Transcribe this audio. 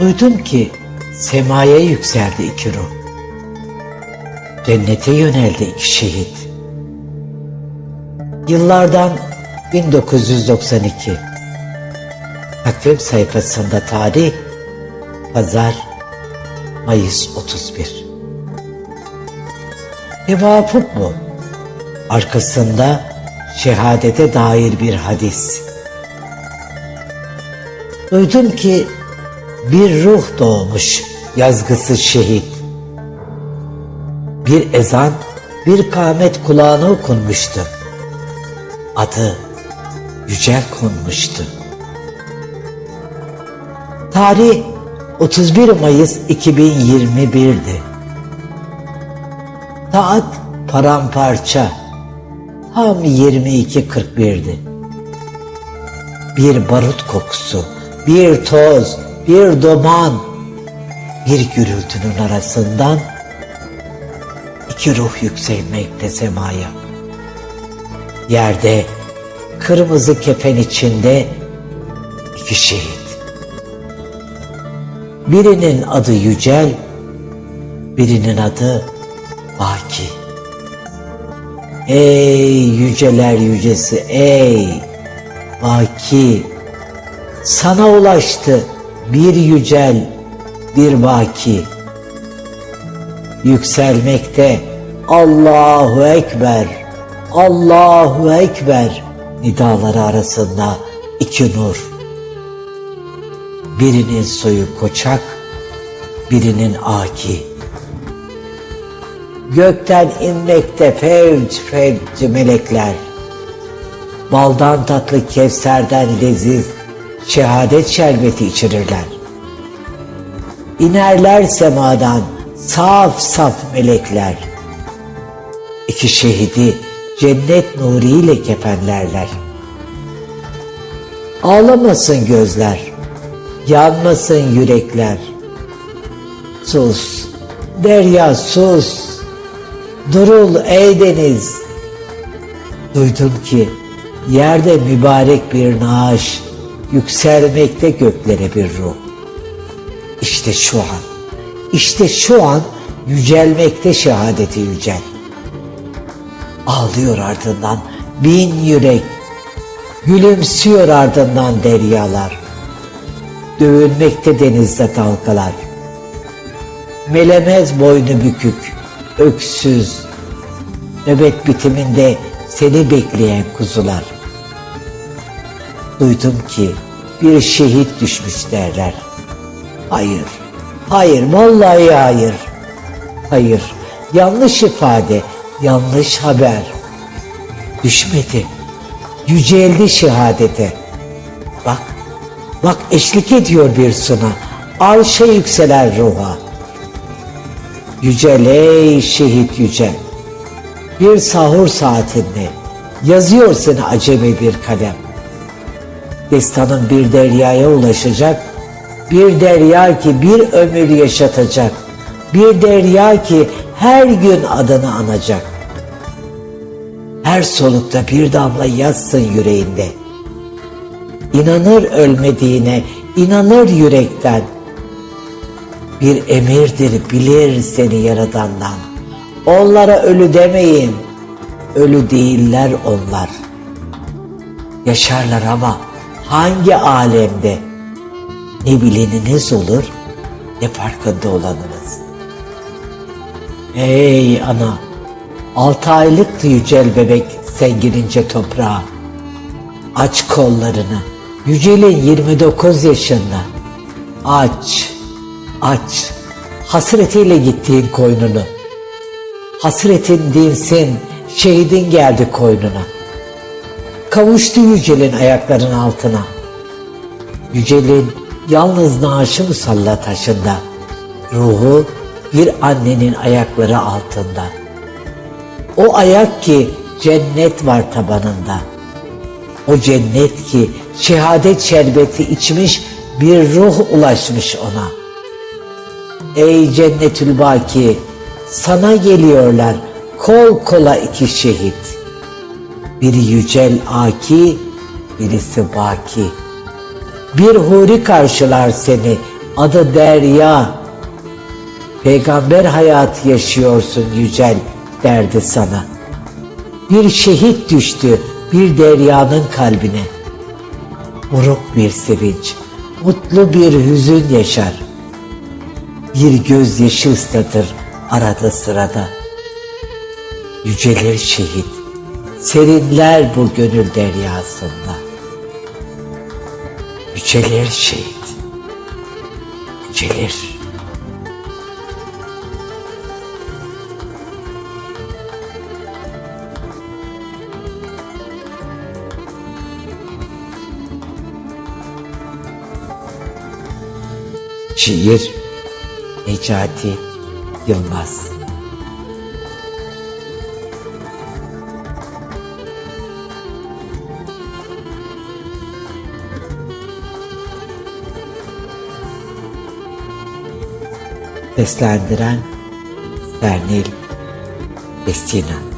Duydum ki semaya yükseldi iki ruh. Cennete yöneldi iki şehit. Yıllardan 1992. Takvim sayfasında tarih Pazar Mayıs 31. Tevafuk mu? Arkasında şehadete dair bir hadis. Duydum ki bir ruh doğmuş yazgısı şehit. Bir ezan, bir kâmet kulağına okunmuştu. Adı Yücel konmuştu. Tarih 31 Mayıs 2021'di. Saat paramparça. Tam 22.41'di. Bir barut kokusu, bir toz, bir duman, bir gürültünün arasından iki ruh yükselmekte semaya. Yerde kırmızı kefen içinde iki şehit. Birinin adı Yücel, birinin adı Baki. Ey yüceler yücesi ey Baki sana ulaştı bir yücel bir baki yükselmekte Allahu Ekber Allahu Ekber nidaları arasında iki nur. Birinin soyu koçak birinin aki. Gökten inmekte fevç fevç melekler. Baldan tatlı kevserden leziz şehadet şerbeti içirirler. İnerler semadan saf saf melekler. İki şehidi cennet nuriyle kefenlerler. Ağlamasın gözler, yanmasın yürekler. Sus, derya sus, Durul ey deniz. Duydum ki yerde mübarek bir naaş yükselmekte göklere bir ruh. İşte şu an, işte şu an yücelmekte şehadeti yücel. Ağlıyor ardından bin yürek, gülümsüyor ardından deryalar. Dövülmekte denizde dalgalar. Melemez boynu bükük, öksüz, nöbet bitiminde seni bekleyen kuzular. Duydum ki bir şehit düşmüş derler. Hayır, hayır, vallahi hayır. Hayır, yanlış ifade, yanlış haber. Düşmedi, yüceldi şehadete. Bak, bak eşlik ediyor bir suna, arşa yükselen ruha. Yücel ey şehit yücel. Bir sahur saatinde yazıyor seni acemi bir kalem. Destanın bir deryaya ulaşacak, bir derya ki bir ömür yaşatacak, bir derya ki her gün adını anacak. Her solukta bir damla yazsın yüreğinde. İnanır ölmediğine, inanır yürekten bir emirdir bilir seni yaradandan. Onlara ölü demeyin, ölü değiller onlar. Yaşarlar ama hangi alemde? Ne bileniniz olur ne farkında olanınız. Ey ana, altı aylıktı yücel bebek sen girince toprağa. Aç kollarını, yücelin 29 yaşında. Aç, aç, hasretiyle gittiğin koynunu. Hasretin dinsin, şehidin geldi koynuna. Kavuştu Yücel'in ayakların altına. Yücel'in yalnız naaşı musalla taşında. Ruhu bir annenin ayakları altında. O ayak ki cennet var tabanında. O cennet ki şehadet şerbeti içmiş bir ruh ulaşmış ona.'' Ey cennetül baki sana geliyorlar kol kola iki şehit. Biri yücel aki, birisi baki. Bir huri karşılar seni Adı Derya. Peygamber hayatı yaşıyorsun Yücel derdi sana. Bir şehit düştü bir deryanın kalbine. Buruk bir sevinç, mutlu bir hüzün yaşar. Bir gözyaşı ıslatır arada sırada. Yücelir şehit, serinler bu gönül deryasında. Yücelir şehit, yücelir. Şiir Necati Yılmaz Seslendiren Bernil Destina